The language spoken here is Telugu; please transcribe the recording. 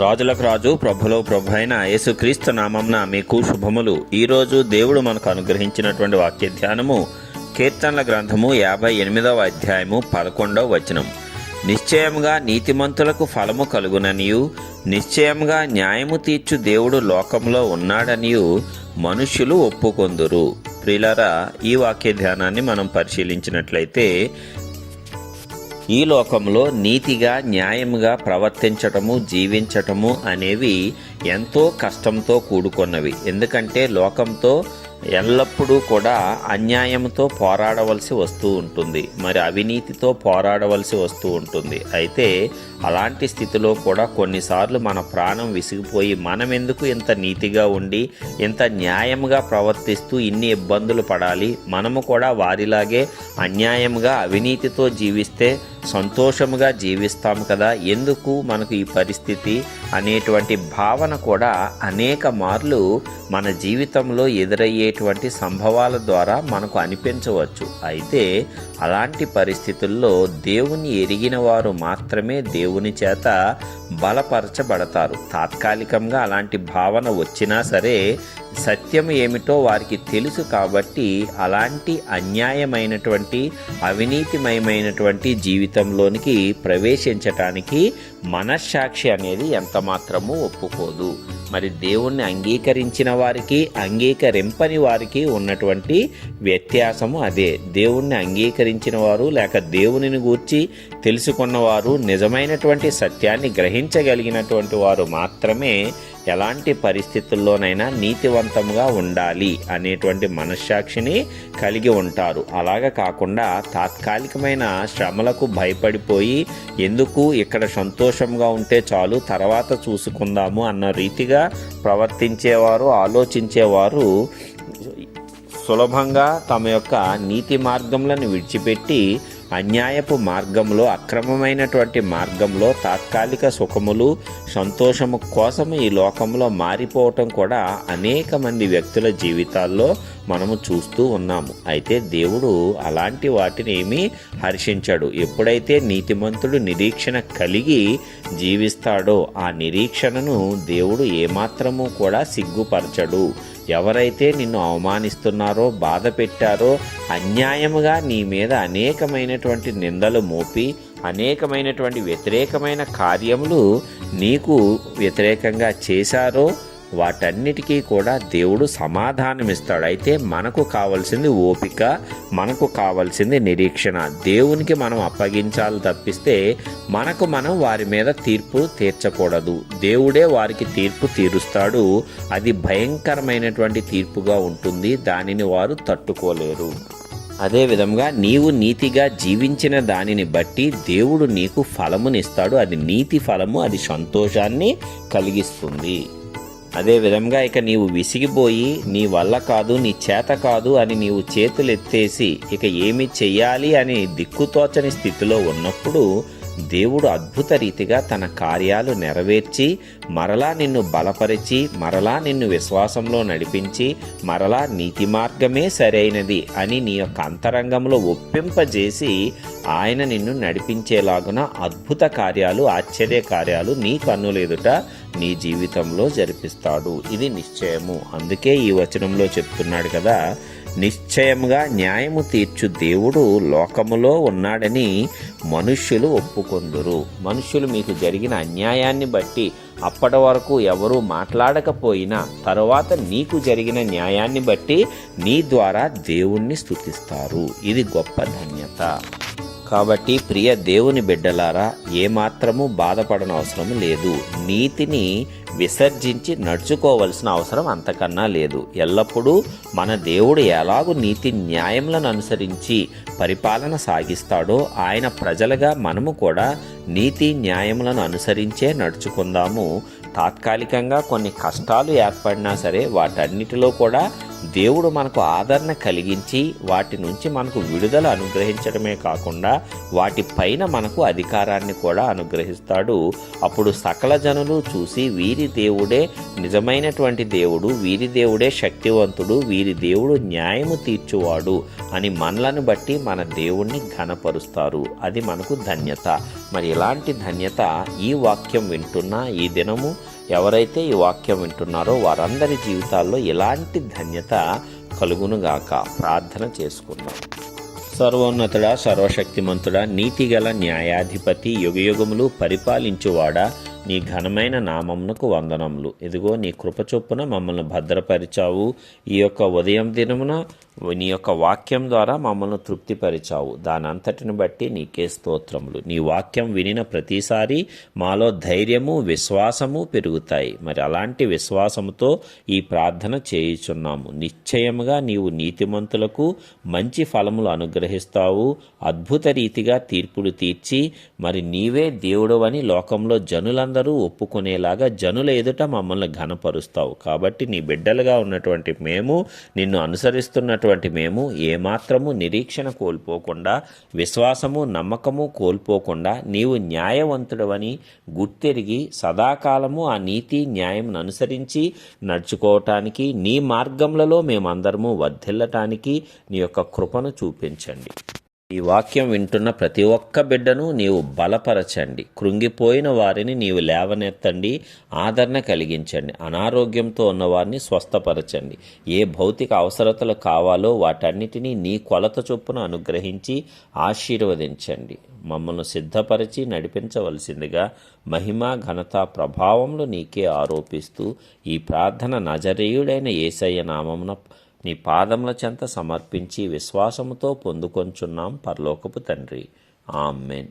రాజులకు రాజు ప్రభులో ప్రభు అయిన యేసుక్రీస్తు నామంన మీకు శుభములు. ఈరోజు దేవుడు మనకు అనుగ్రహించినటువంటి వాక్య ధ్యానము కీర్తనల గ్రంథము యాభై ఎనిమిదవ అధ్యాయము పదకొండవ వచనం. నిశ్చయముగా నీతిమంతులకు ఫలము కలుగుననియు నిశ్చయముగా న్యాయము తీర్చు దేవుడు లోకంలో ఉన్నాడనియు మనుష్యులు ఒప్పుకొందురు. ప్రిలరా ఈ వాక్య ధ్యానాన్ని మనం పరిశీలించినట్లయితే ఈ లోకంలో నీతిగా న్యాయముగా ప్రవర్తించటము జీవించటము అనేవి ఎంతో కష్టంతో కూడుకున్నవి. ఎందుకంటే లోకంతో ఎల్లప్పుడూ కూడా అన్యాయంతో పోరాడవలసి వస్తూ ఉంటుంది. మరి అవినీతితో పోరాడవలసి వస్తూ ఉంటుంది. అయితే అలాంటి స్థితిలో కూడా కొన్నిసార్లు మన ప్రాణం విసిగిపోయి మనం ఎందుకు ఇంత నీతిగా ఉండి ఇంత న్యాయంగా ప్రవర్తిస్తూ ఇన్ని ఇబ్బందులు పడాలి? మనము కూడా వారిలాగే అన్యాయంగా అవినీతితో జీవిస్తే సంతోషముగా జీవిస్తాము కదా? ఎందుకు మనకు ఈ పరిస్థితి? అనేటువంటి భావన కూడా అనేక మార్లు మన జీవితంలో ఎదురయ్యేటువంటి సంభవాల ద్వారా మనకు అనిపించవచ్చు. అయితే అలాంటి పరిస్థితుల్లో దేవుని ఎరిగిన వారు మాత్రమే దేవుని శివుని చేత బలపరచబడతారు. తాత్కాలికంగా అలాంటి భావన వచ్చినా సరే సత్యం ఏమిటో వారికి తెలుసు కాబట్టి అలాంటి అన్యాయమైనటువంటి అవినీతిమయమైనటువంటి జీవితంలోనికి ప్రవేశించటానికి మనస్సాక్షి అనేది ఎంత మాత్రము ఒప్పుకోదు. మరి దేవుణ్ణి అంగీకరించిన వారికి అంగీకరింపని వారికి ఉన్నటువంటి వ్యత్యాసము అదే. దేవుణ్ణి అంగీకరించిన వారు లేక దేవునిని గూర్చి తెలుసుకున్నవారు నిజమైనటువంటి సత్యాన్ని గ్రహించగలిగినటువంటి వారు మాత్రమే ఎలాంటి పరిస్థితుల్లోనైనా నీతివంతంగా ఉండాలి అనేటువంటి మనశ్శాక్షిని కలిగి ఉంటారు. అలాగ కాకుండా తాత్కాలికమైన శ్రమలకు భయపడిపోయి ఎందుకు ఇక్కడ సంతోషంగా ఉంటే చాలు తర్వాత చూసుకుందాము అన్న రీతిగా ప్రవర్తించేవారు ఆలోచించేవారు సులభంగా తమ యొక్క నీతి మార్గములను విడిచిపెట్టి అన్యాయపు మార్గంలో అక్రమమైనటువంటి మార్గంలో తాత్కాలిక సుఖములు సంతోషము కోసం ఈ లోకంలో మారిపోవటం కూడా అనేక మంది వ్యక్తుల జీవితాల్లో మనము చూస్తూ ఉన్నాము. అయితే దేవుడు అలాంటి వాటిని ఏమీ హర్షించాడు. ఎప్పుడైతే నీతిమంతుడు నిరీక్షణ కలిగి జీవిస్తాడో ఆ నిరీక్షణను దేవుడు ఏమాత్రము కూడా సిగ్గుపరచడు. ఎవరైతే నిన్ను అవమానిస్తున్నారో బాధ పెట్టారో అన్యాయముగా నీ మీద అనేకమైనటువంటి నిందలు మోపి అనేకమైనటువంటి వ్యతిరేకమైన కార్యములు నీకు వ్యతిరేకంగా చేశారో వాటన్నిటికీ కూడా దేవుడు సమాధానమిస్తాడు. అయితే మనకు కావలసింది ఓపిక మనకు కావలసింది నిరీక్షణ. దేవునికి మనం అప్పగించాలి తప్పిస్తే మనకు మనం వారి మీద తీర్పు తీర్చకూడదు. దేవుడే వారికి తీర్పు తీరుస్తాడు. అది భయంకరమైనటువంటి తీర్పుగా ఉంటుంది. దానిని వారు తట్టుకోలేరు. అదేవిధంగా నీవు నీతిగా జీవించిన దానిని బట్టి దేవుడు నీకు ఫలమునిస్తాడు. అది నీతి ఫలము అది సంతోషాన్ని కలిగిస్తుంది. అదే విధంగా ఇక నీవు విసిగిపోయి నీ వల్ల కాదు నీ చేత కాదు అని నీవు చేతులు ఎత్తేసి ఇక ఏమి చెయ్యాలి అని దిక్కుతోచని స్థితిలో ఉన్నప్పుడు దేవుడు అద్భుత రీతిగా తన కార్యాలు నెరవేర్చి మరలా నిన్ను బలపరిచి మరలా నిన్ను విశ్వాసంలో నడిపించి మరలా నీతి మార్గమే సరైనది అని నీ యొక్క అంతరంగంలో ఒప్పింపజేసి ఆయన నిన్ను నడిపించేలాగున అద్భుత కార్యాలు ఆశ్చర్య కార్యాలు నీ కన్నులెదుట నీ జీవితంలో జరిపిస్తాడు. ఇది నిశ్చయము. అందుకే ఈ వచనంలో చెప్తున్నాడు కదా నిశ్చయముగా న్యాయము తీర్చు దేవుడు లోకములో ఉన్నాడని మనుష్యులు ఒప్పుకొందురు. మనుష్యులు మీకు జరిగిన అన్యాయాన్ని బట్టి అప్పటి వరకు ఎవరూ మాట్లాడకపోయినా తరువాత నీకు జరిగిన న్యాయాన్ని బట్టి నీ ద్వారా దేవుణ్ణి స్థుతిస్తారు ఇది గొప్ప ధన్యత. కాబట్టి ప్రియ దేవుని బిడ్డలారా ఏమాత్రము బాధపడన అవసరం లేదు. నీతిని విసర్జించి నడుచుకోవలసిన అవసరం అంతకన్నా లేదు. ఎల్లప్పుడూ మన దేవుడు ఎలాగూ నీతి న్యాయములను అనుసరించి పరిపాలన సాగిస్తాడో ఆయన ప్రజలుగా మనము కూడా నీతి న్యాయములను అనుసరించే నడుచుకుందాము. తాత్కాలికంగా కొన్ని కష్టాలు ఏర్పడినా సరే వాటన్నిటిలో కూడా దేవుడు మనకు ఆదరణ కలిగించి వాటి నుంచి మనకు విడుదల అనుగ్రహించడమే కాకుండా వాటిపైన మనకు అధికారాన్ని కూడా అనుగ్రహిస్తాడు. అప్పుడు సకల జనులు చూసి వీరి దేవుడే నిజమైనటువంటి దేవుడు వీరి దేవుడే శక్తివంతుడు వీరి దేవుడు న్యాయము తీర్చువాడు అని మనలను బట్టి మన దేవుణ్ణి ఘనపరుస్తారు. అది మనకు ధన్యత. మరి ఇలాంటి ధన్యత ఈ వాక్యం వింటున్న ఈ దినము ఎవరైతే ఈ వాక్యం వింటున్నారో వారందరి జీవితాల్లో ఎలాంటి ధన్యత కలుగునుగాక. ప్రార్థన చేసుకుందాం. సర్వోన్నతుడా సర్వశక్తిమంతుడా నీతిగల న్యాయాధిపతి యుగయుగములు పరిపాలించువాడా నీ ఘనమైన నామమునకు వందనములు. ఇదిగో నీ కృపచొప్పున మమ్మల్ని భద్రపరిచావు. ఈ యొక్క ఉదయం దినమున నీ యొక్క వాక్యం ద్వారా మమ్మల్ని తృప్తిపరిచావు. దాని అంతటిని బట్టి నీకే స్తోత్రములు. నీ వాక్యం వినిన ప్రతిసారి మాలో ధైర్యము విశ్వాసము పెరుగుతాయి. మరి అలాంటి విశ్వాసముతో ఈ ప్రార్థన చేయుచున్నాము. నిశ్చయముగా నీవు నీతిమంతులకు మంచి ఫలములు అనుగ్రహిస్తావు. అద్భుత రీతిగా తీర్పులు తీర్చి మరి నీవే దేవుడవని లోకంలో జనులందరూ ఒప్పుకునేలాగా జనుల ఎదుట మమ్మల్ని ఘనపరుస్తావు. కాబట్టి నీ బిడ్డలుగా ఉన్నటువంటి మేము నిన్ను అనుసరిస్తున్నటువంటి మేము ఏమాత్రము నిరీక్షణ కోల్పోకుండా విశ్వాసము నమ్మకము కోల్పోకుండా నీవు న్యాయవంతుడవని గుర్తెరిగి సదాకాలము ఆ నీతి న్యాయం అనుసరించి నడుచుకోవటానికి నీ మార్గములలో మేమందరము వర్ధిల్లటానికి నీ యొక్క కృపను చూపించండి. ఈ వాక్యం వింటున్న ప్రతి ఒక్క బిడ్డను నీవు బలపరచండి. కృంగిపోయిన వారిని నీవు లేవనెత్తండి. ఆదరణ కలిగించండి. అనారోగ్యంతో ఉన్న వారిని స్వస్థపరచండి. ఏ భౌతిక అవసరతలు కావాలో వాటన్నిటినీ నీ కొలత చొప్పున అనుగ్రహించి ఆశీర్వదించండి. మమ్మల్ని సిద్ధపరిచి నడిపించవలసిందిగా మహిమ ఘనత ప్రభావంలో నీకే ఆరోపిస్తూ ఈ ప్రార్థన నజరేయుడైన ఏసయ్య నామమున నీ పాదముల చెంత సమర్పించి విశ్వాసముతో పొందుకొంచున్నాం పరలోకపు తండ్రి. ఆమెన్.